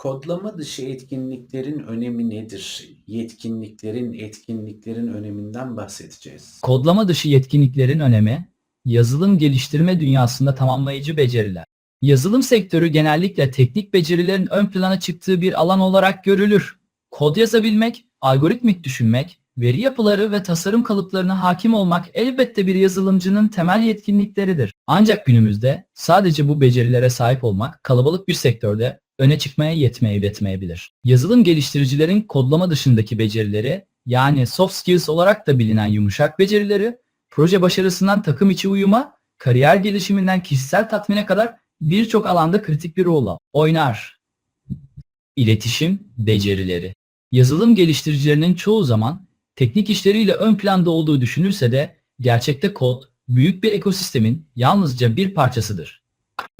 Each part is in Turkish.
Kodlama dışı etkinliklerin önemi nedir? Yetkinliklerin, etkinliklerin öneminden bahsedeceğiz. Kodlama dışı yetkinliklerin önemi, yazılım geliştirme dünyasında tamamlayıcı beceriler. Yazılım sektörü genellikle teknik becerilerin ön plana çıktığı bir alan olarak görülür. Kod yazabilmek, algoritmik düşünmek, veri yapıları ve tasarım kalıplarına hakim olmak elbette bir yazılımcının temel yetkinlikleridir. Ancak günümüzde sadece bu becerilere sahip olmak kalabalık bir sektörde öne çıkmaya yetmeyebilir. Yazılım geliştiricilerin kodlama dışındaki becerileri yani soft skills olarak da bilinen yumuşak becerileri, proje başarısından takım içi uyuma, kariyer gelişiminden kişisel tatmine kadar birçok alanda kritik bir rol oynar. İletişim becerileri. Yazılım geliştiricilerinin çoğu zaman teknik işleriyle ön planda olduğu düşünülse de gerçekte kod büyük bir ekosistemin yalnızca bir parçasıdır.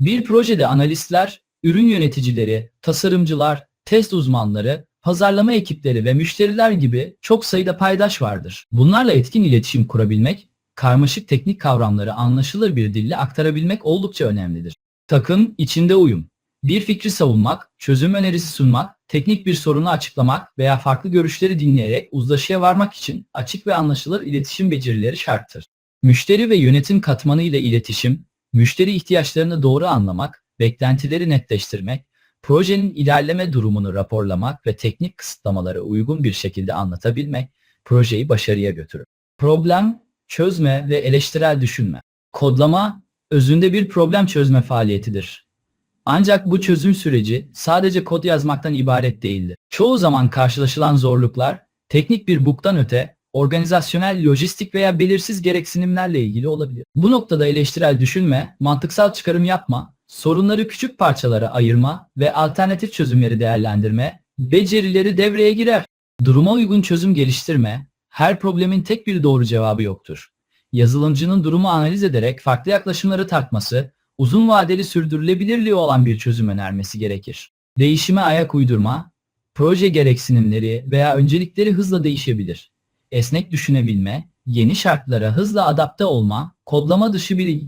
Bir projede analistler, ürün yöneticileri, tasarımcılar, test uzmanları, pazarlama ekipleri ve müşteriler gibi çok sayıda paydaş vardır. Bunlarla etkin iletişim kurabilmek, karmaşık teknik kavramları anlaşılır bir dille aktarabilmek oldukça önemlidir. Takım içinde uyum. Bir fikri savunmak, çözüm önerisi sunmak, teknik bir sorunu açıklamak veya farklı görüşleri dinleyerek uzlaşıya varmak için açık ve anlaşılır iletişim becerileri şarttır. Müşteri ve yönetim katmanı ile iletişim, müşteri ihtiyaçlarını doğru anlamak, beklentileri netleştirmek, projenin ilerleme durumunu raporlamak ve teknik kısıtlamaları uygun bir şekilde anlatabilmek projeyi başarıya götürür. Problem, çözme ve eleştirel düşünme. Kodlama, özünde bir problem çözme faaliyetidir. Ancak bu çözüm süreci sadece kod yazmaktan ibaret değildir. Çoğu zaman karşılaşılan zorluklar teknik bir bug'dan öte organizasyonel, lojistik veya belirsiz gereksinimlerle ilgili olabilir. Bu noktada eleştirel düşünme, mantıksal çıkarım yapma, sorunları küçük parçalara ayırma ve alternatif çözümleri değerlendirme becerileri devreye girer. Duruma uygun çözüm geliştirme, her problemin tek bir doğru cevabı yoktur. Yazılımcının durumu analiz ederek farklı yaklaşımları tartması, uzun vadeli sürdürülebilirliği olan bir çözüm önermesi gerekir. Değişime ayak uydurma, proje gereksinimleri veya öncelikleri hızla değişebilir. Esnek düşünebilme, yeni şartlara hızla adapte olma, kodlama dışı bir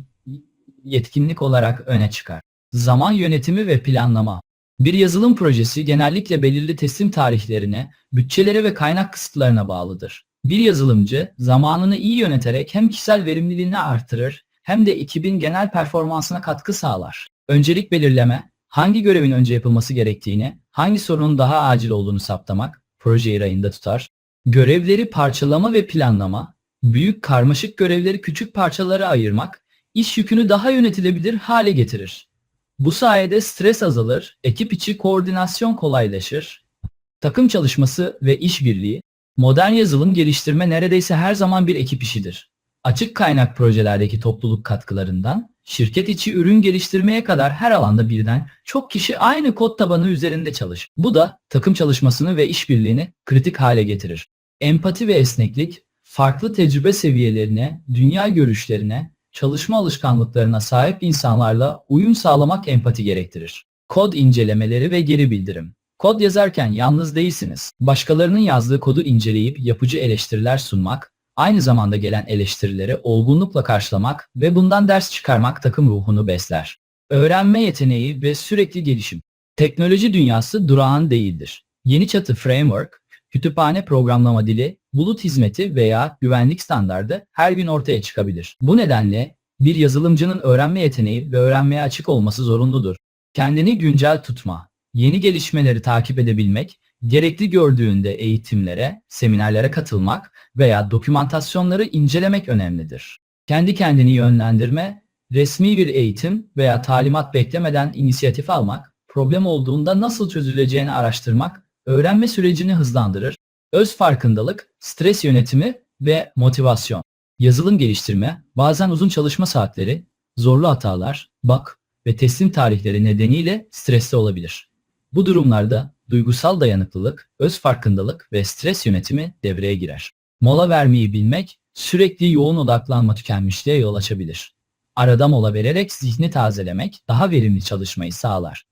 yetkinlik olarak öne çıkar. Zaman yönetimi ve planlama. Bir yazılım projesi genellikle belirli teslim tarihlerine, bütçelere ve kaynak kısıtlarına bağlıdır. Bir yazılımcı zamanını iyi yöneterek hem kişisel verimliliğini artırır hem de ekibin genel performansına katkı sağlar. Öncelik belirleme, hangi görevin önce yapılması gerektiğini, hangi sorunun daha acil olduğunu saptamak, projeyi rayında tutar. Görevleri parçalama ve planlama, büyük karmaşık görevleri küçük parçalara ayırmak, iş yükünü daha yönetilebilir hale getirir. Bu sayede stres azalır, ekip içi koordinasyon kolaylaşır, takım çalışması ve işbirliği, modern yazılım geliştirme neredeyse her zaman bir ekip işidir. Açık kaynak projelerdeki topluluk katkılarından, şirket içi ürün geliştirmeye kadar her alanda birden çok kişi aynı kod tabanı üzerinde çalışır. Bu da takım çalışmasını ve işbirliğini kritik hale getirir. Empati ve esneklik, farklı tecrübe seviyelerine, dünya görüşlerine, çalışma alışkanlıklarına sahip insanlarla uyum sağlamak empati gerektirir. Kod incelemeleri ve geri bildirim. Kod yazarken yalnız değilsiniz. Başkalarının yazdığı kodu inceleyip yapıcı eleştiriler sunmak, aynı zamanda gelen eleştirileri olgunlukla karşılamak ve bundan ders çıkarmak takım ruhunu besler. Öğrenme yeteneği ve sürekli gelişim. Teknoloji dünyası durağan değildir. Yeni çatı framework, kütüphane programlama dili, bulut hizmeti veya güvenlik standardı her gün ortaya çıkabilir. Bu nedenle bir yazılımcının öğrenme yeteneği ve öğrenmeye açık olması zorunludur. Kendini güncel tutma, yeni gelişmeleri takip edebilmek, gerekli gördüğünde eğitimlere, seminerlere katılmak veya dokümantasyonları incelemek önemlidir. Kendi kendini yönlendirme, resmi bir eğitim veya talimat beklemeden inisiyatif almak, problem olduğunda nasıl çözüleceğini araştırmak, öğrenme sürecini hızlandırır. Öz farkındalık, stres yönetimi ve motivasyon. Yazılım geliştirme, bazen uzun çalışma saatleri, zorlu hatalar, bug ve teslim tarihleri nedeniyle stresli olabilir. Bu durumlarda duygusal dayanıklılık, öz farkındalık ve stres yönetimi devreye girer. Mola vermeyi bilmek, sürekli yoğun odaklanma tükenmişliğe yol açabilir. Arada mola vererek zihni tazelemek daha verimli çalışmayı sağlar.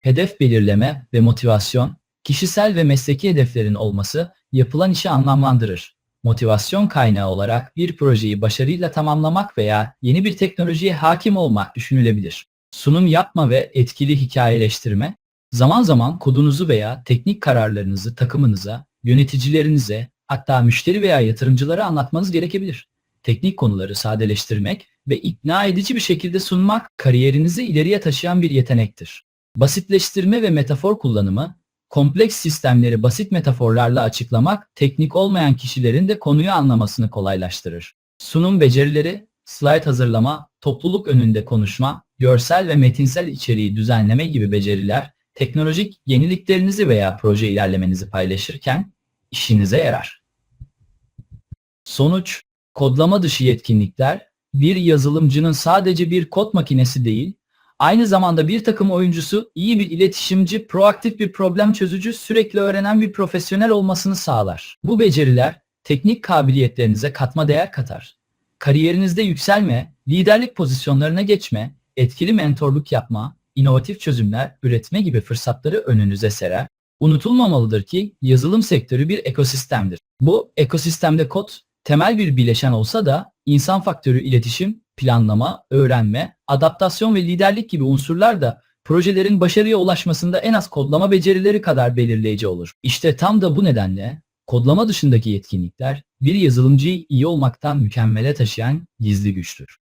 Hedef belirleme ve motivasyon, kişisel ve mesleki hedeflerin olması yapılan işi anlamlandırır. Motivasyon kaynağı olarak bir projeyi başarıyla tamamlamak veya yeni bir teknolojiye hakim olmak düşünülebilir. Sunum yapma ve etkili hikayeleştirme, Zaman zaman kodunuzu veya teknik kararlarınızı takımınıza, yöneticilerinize, hatta müşteri veya yatırımcılara anlatmanız gerekebilir. Teknik konuları sadeleştirmek ve ikna edici bir şekilde sunmak kariyerinizi ileriye taşıyan bir yetenektir. Basitleştirme ve metafor kullanımı, kompleks sistemleri basit metaforlarla açıklamak, teknik olmayan kişilerin de konuyu anlamasını kolaylaştırır. Sunum becerileri, slide hazırlama, topluluk önünde konuşma, görsel ve metinsel içeriği düzenleme gibi beceriler, teknolojik yeniliklerinizi veya proje ilerlemenizi paylaşırken işinize yarar. Sonuç, kodlama dışı yetkinlikler, bir yazılımcının sadece bir kod makinesi değil, aynı zamanda bir takım oyuncusu, iyi bir iletişimci, proaktif bir problem çözücü, sürekli öğrenen bir profesyonel olmasını sağlar. Bu beceriler teknik kabiliyetlerinize katma değer katar. Kariyerinizde yükselme, liderlik pozisyonlarına geçme, etkili mentorluk yapma, inovatif çözümler üretme gibi fırsatları önünüze serer. Unutulmamalıdır ki yazılım sektörü bir ekosistemdir. Bu ekosistemde kod temel bir bileşen olsa da insan faktörü iletişim, planlama, öğrenme, adaptasyon ve liderlik gibi unsurlar da projelerin başarıya ulaşmasında en az kodlama becerileri kadar belirleyici olur. İşte tam da bu nedenle kodlama dışındaki yetkinlikler bir yazılımcıyı iyi olmaktan mükemmele taşıyan gizli güçtür.